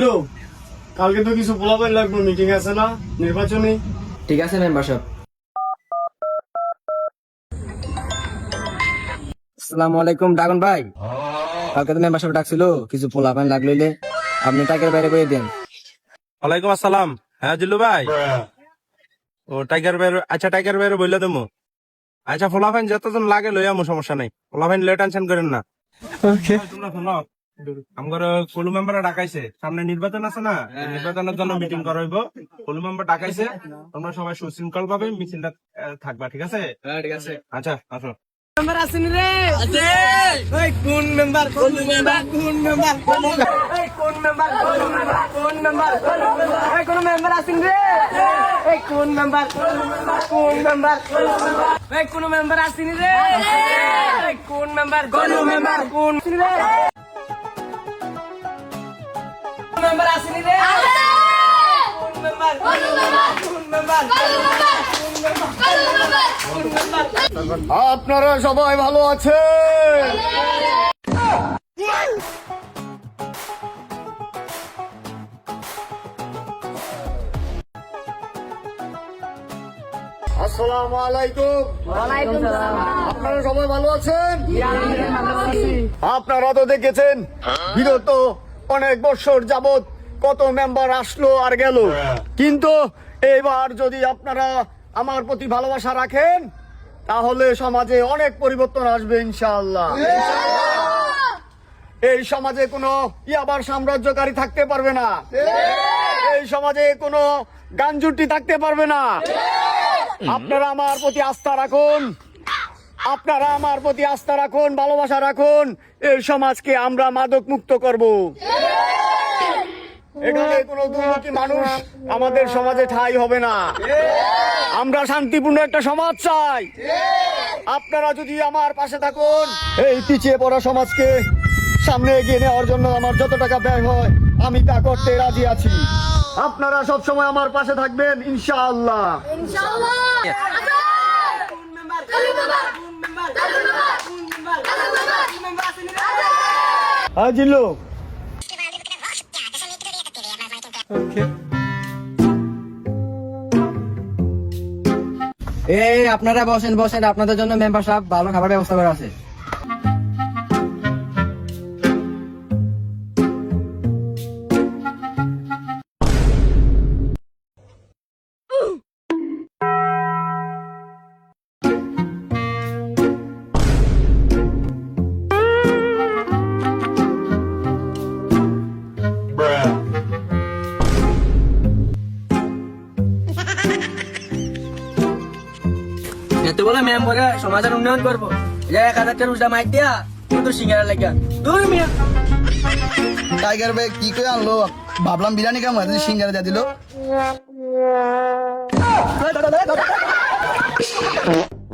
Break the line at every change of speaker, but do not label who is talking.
Hello কালকে তো কিছু পোলাবেন লাগবে মিটিং আছে না নির্বাচনী?
ঠিক আছে মেম্বার সাহেব। আসসালামু আলাইকুম ডাগন ভাই। কালকে তো মেম্বার সাহেব ডাকছিল কিছু পোলা পান লাগলে আপনি টাকার বাইরে করে দেন।
ওয়ালাইকুম আসসালাম। হ্যাঁ জিল্লু ভাই? ও টাইগার বের আচ্ছা টাইগার বের বললে দেবো। আচ্ছা ফলাফাইন যতজন লাগে লই আমো সমস্যা নাই। ফলাফাইন লয়ে টেনশন করেন না। ওকে তোমরা শোনো আমার কলু মেম্বার ডাকাইছে সামনে নির্বাচন আছে না এই নির্বাচনের জন্য মিটিং করা হইব কলু মেম্বার ডাকাইছে তোমরা সবাই সুশৃঙ্খল ভাবে মিছিলটা আহ, থাকবা ঠিক আছে
ঠিক আছে
আচ্ছা আসো
কোন মেম্বার আসেনি রে কোন মেম্বার কোন মেম্বার কোন রে কোন মেম্বার আসেনি রে? কোন মেম্বার? কোন মেম্বার? কোন মেম্বার?
আপনারা সবাই ভালো আছেন। আসসালামু আলাইকুম। আপনারা সবাই ভালো আছেন? আপনারা তো দেখেছেন বিগত অনেক বছর যাবত কত মেম্বার আসলো আর গেল। কিন্তু এবার যদি আপনারা আমার প্রতি ভালোবাসা রাখেন তাহলে সমাজে অনেক পরিবর্তন আসবে ইনশাআল্লাহ। এই সমাজে কোনো ইয়াবার সাম্রাজ্যকারী থাকতে পারবে না। এই সমাজে কোনো গাঞ্জুটি থাকতে পারবে না। আপনারা আমার প্রতি আস্থা রাখুন। আপনারা আমার প্রতি আস্থা রাখুন, ভালোবাসা রাখুন। এই সমাজকে আমরা মাদক মুক্ত করব। এখানে কোনো দুর্নীতি মানুষ আমাদের সমাজে ঠাই হবে না। আমরা শান্তিপূর্ণ একটা সমাজ চাই। আপনারা যদি আমার পাশে থাকুন, এই পিছিয়ে পড়া সমাজকে সামনে এগিয়ে নেওয়ার জন্য আমার যত টাকা ব্যয় হয়, আমি তা করতে রাজি আছি। আপনারা সব সময় আমার পাশে থাকবেন, ইনশাআল্লাহ। হ্যাঁ জিল্লু।
এই আপনারা বসেন বসেন। আপনাদের জন্য মেম্বার সাহেব ভালো খাবার ব্যবস্থা করা আছে। এত বলে মেম্বারে সমাজের উন্নয়ন করব। যে এক হাজার টাকা উল্টা মাইক দিয়া? কিন্তু সিঙ্গারা লাগিয়া। দূর মিয়া।
টাইগার ভাই কি করে আনলো? ভাবলাম বিরিয়ানি কেমন আছে সিঙ্গারা দিয়ে দিল।